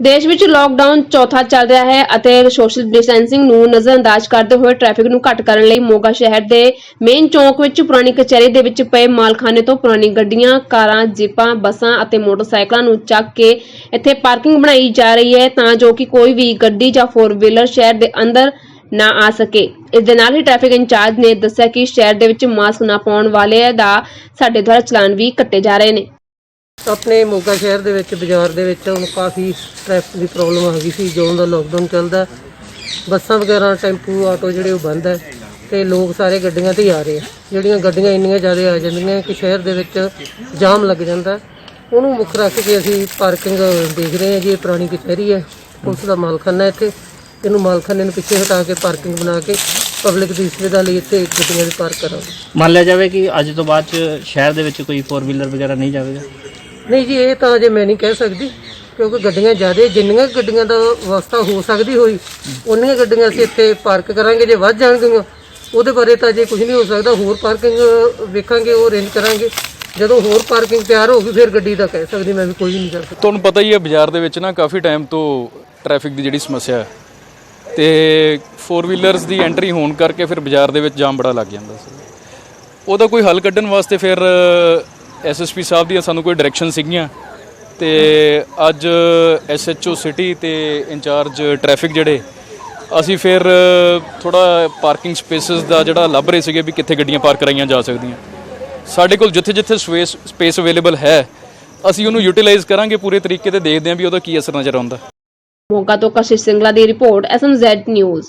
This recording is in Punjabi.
ਦੇਸ਼ ਵਿੱਚ ਲਾਕਡਾਊਨ ਚੌਥਾ ਚੱਲ ਰਿਹਾ ਹੈ ਅਤੇ ਸੋਸ਼ਲ ਡਿਸਟੈਂਸਿੰਗ ਨੂੰ ਨਜ਼ਰਅੰਦਾਜ਼ ਕਰਦੇ ਹੋਏ ਟ੍ਰੈਫਿਕ ਨੂੰ ਘੱਟ ਕਰਨ ਲਈ ਮੋਗਾ ਸ਼ਹਿਰ ਦੇ ਮੇਨ ਚੌਂਕ ਵਿੱਚ ਪੁਰਾਣੀ ਕਚਹਿਰੀ ਦੇ ਵਿੱਚ ਪਏ ਮਾਲਖਾਨੇ ਤੋਂ ਪੁਰਾਣੀ ਗੱਡੀਆਂ, ਕਾਰਾਂ, ਜੀਪਾਂ, ਬੱਸਾਂ ਅਤੇ ਮੋਟਰਸਾਈਕਲਾਂ ਨੂੰ ਚੱਕ ਕੇ ਇੱਥੇ ਪਾਰਕਿੰਗ ਬਣਾਈ ਜਾ ਰਹੀ ਹੈ ਤਾਂ ਜੋ ਕਿ ਕੋਈ ਵੀ ਗੱਡੀ ਜਾਂ ਫੋਰ ਵੀਲਰ ਸ਼ਹਿਰ ਦੇ ਅੰਦਰ ਨਾ ਆ ਸਕੇ। ਇਸ ਦੇ ਨਾਲ ਹੀ ਟ੍ਰੈਫਿਕ ਇੰਚਾਰਜ ਨੇ ਦੱਸਿਆ ਕਿ ਸ਼ਹਿਰ ਦੇ ਵਿੱਚ ਮਾਸਕ ਨਾ ਪਾਉਣ ਵਾਲਿਆਂ ਦਾ ਸਾਡੇ ਦੁਆਰਾ ਚਲਾਨ ਵੀ ਕੱਟੇ ਜਾ ਰਹੇ ਨੇ। ਆਪਣੇ ਮੋਗਾ ਸ਼ਹਿਰ ਦੇ ਵਿੱਚ, ਬਾਜ਼ਾਰ ਦੇ ਵਿੱਚ ਹੁਣ ਕਾਫੀ ਟ੍ਰੈਫਿਕ ਦੀ ਪ੍ਰੋਬਲਮ ਆ ਗਈ ਸੀ, ਜਦੋਂ ਦਾ ਲੋਕਡਾਊਨ ਚੱਲਦਾ। ਬੱਸਾਂ ਵਗੈਰਾ, ਟੈਂਪੂ ਆਟੋ ਜਿਹੜੇ ਉਹ ਬੰਦ ਹੈ ਤੇ ਲੋਕ ਸਾਰੇ ਗੱਡੀਆਂ ਤੇ ਹੀ ਆ ਰਹੇ ਆ। ਜਿਹੜੀਆਂ ਗੱਡੀਆਂ ਇੰਨੀਆਂ ਜ਼ਿਆਦਾ ਆ ਜਾਂਦੀਆਂ ਕਿ ਸ਼ਹਿਰ ਦੇ ਵਿੱਚ ਜਾਮ ਲੱਗ ਜਾਂਦਾ। ਉਹਨੂੰ ਮੁੱਖ ਰੱਖ ਕੇ ਅਸੀਂ ਪਾਰਕਿੰਗ ਦੇਖ ਰਹੇ ਹਾਂ ਜੀ, ਇਹ ਪੁਰਾਣੀ ਕਚਹਿਰੀ ਹੈ। ਪੁਲਿਸ ਦਾ ਮਾਲਖਾਨਾ ਇੱਥੇ। ਇਹਨੂੰ ਮਾਲਖਾਨੇ ਨੂੰ ਪਿੱਛੇ ਹਟਾ ਕੇ ਪਾਰਕਿੰਗ ਬਣਾ ਕੇ ਪਬਲਿਕ ਦੀ ਸੁਵਿਧਾ ਲਈ ਇੱਥੇ ਗੱਡੀਆਂ ਦੀ ਪਾਰਕ ਕਰਾਂਗੇ। ਮੰਨ ਲਿਆ ਜਾਵੇ ਕਿ ਅੱਜ ਤੋਂ ਬਾਅਦ ਚ ਸ਼ਹਿਰ ਦੇ ਵਿੱਚ ਕੋਈ 4 ਵੀਲਰ ਵਗੈਰਾ ਨਹੀਂ ਜਾਵੇਗਾ? ਨਹੀਂ ਜੀ, ਇਹ ਤਾਂ ਅਜੇ ਮੈਂ ਨਹੀਂ ਕਹਿ ਸਕਦੀ, ਕਿਉਂਕਿ ਗੱਡੀਆਂ ਜ਼ਿਆਦੇ, ਜਿੰਨੀਆਂ ਗੱਡੀਆਂ ਦਾ ਵਿਵਸਥਾ ਹੋ ਸਕਦੀ ਹੋਈ ਉਨੀਆਂ ਗੱਡੀਆਂ ਅਸੀਂ ਇੱਥੇ ਪਾਰਕ ਕਰਾਂਗੇ, ਜੇ ਵੱਧ ਜਾਣਗੀਆਂ, ਉਹਦੇ ਬਾਰੇ ਤਾਂ ਅਜੇ ਕੁਝ ਨਹੀਂ ਹੋ ਸਕਦਾ, ਹੋਰ ਪਾਰਕਿੰਗ ਵੇਖਾਂਗੇ, ਉਹ ਅਰੇਂਜ ਕਰਾਂਗੇ। ਜਦੋਂ ਹੋਰ ਪਾਰਕਿੰਗ ਤਿਆਰ ਹੋ ਗਈ ਫਿਰ ਗੱਡੀ ਦਾ ਕਹਿ ਸਕਦੀ, ਮੈਂ ਵੀ ਕੋਈ ਨਹੀਂ ਕਰ ਸਕਦਾ। ਤੁਹਾਨੂੰ ਪਤਾ ਹੀ ਹੈ, ਬਾਜ਼ਾਰ ਦੇ ਵਿੱਚ ਨਾ ਕਾਫੀ ਟਾਈਮ ਤੋਂ ਟ੍ਰੈਫਿਕ ਦੀ ਜਿਹੜੀ ਸਮੱਸਿਆ ਹੈ। ਤੇ 4 ਵੀਲਰਸ ਦੀ ਐਂਟਰੀ ਹੋਣ ਕਰਕੇ ਫਿਰ ਬਾਜ਼ਾਰ ਦੇ ਵਿੱਚ ਜਾਮ ਬੜਾ ਲੱਗ ਜਾਂਦਾ ਸੀ। ਉਹਦਾ ਕੋਈ ਹੱਲ ਕੱਢਣ ਵਾਸਤੇ ਫਿਰ ਐਸਐਸਪੀ ਸਾਹਿਬ ਦੀਆਂ ਸਾਨੂੰ ਕੋਈ ਡਾਇਰੈਕਸ਼ਨ ਸੀਗੀਆਂ ਤੇ ਅੱਜ ਐਸਐਚਓ ਸਿਟੀ ਤੇ ਇੰਚਾਰਜ ਟ੍ਰੈਫਿਕ ਜਿਹੜੇ, ਅਸੀਂ ਫਿਰ ਥੋੜਾ ਪਾਰਕਿੰਗ ਸਪੇਸਿਸ ਦਾ ਜਿਹੜਾ ਲੱਭ ਰਹੇ ਸੀਗੇ ਵੀ ਕਿੱਥੇ ਗੱਡੀਆਂ ਪਾਰਕ ਕਰਾਈਆਂ ਜਾ ਸਕਦੀਆਂ। ਸਾਡੇ ਕੋਲ ਜਿੱਥੇ ਜਿੱਥੇ ਸਪੇਸ ਸਪੇਸ ਅਵੇਲੇਬਲ ਹੈ, ਅਸੀਂ ਉਹਨੂੰ ਯੂਟਿਲਾਈਜ਼ ਕਰਾਂਗੇ, ਪੂਰੇ ਤਰੀਕੇ ਤੇ ਦੇਖਦੇ ਹਾਂ ਵੀ ਉਹਦਾ ਕੀ ਅਸਰ ਨਜ਼ਰ ਆਉਂਦਾ। ਮੋਗਾ ਤੋਂ ਕਸ਼ਿਸ਼ ਸਿੰਗਲਾ ਦੀ ਰਿਪੋਰਟ ਐਸਐਮਜ਼ੈਡ ਨਿਊਜ਼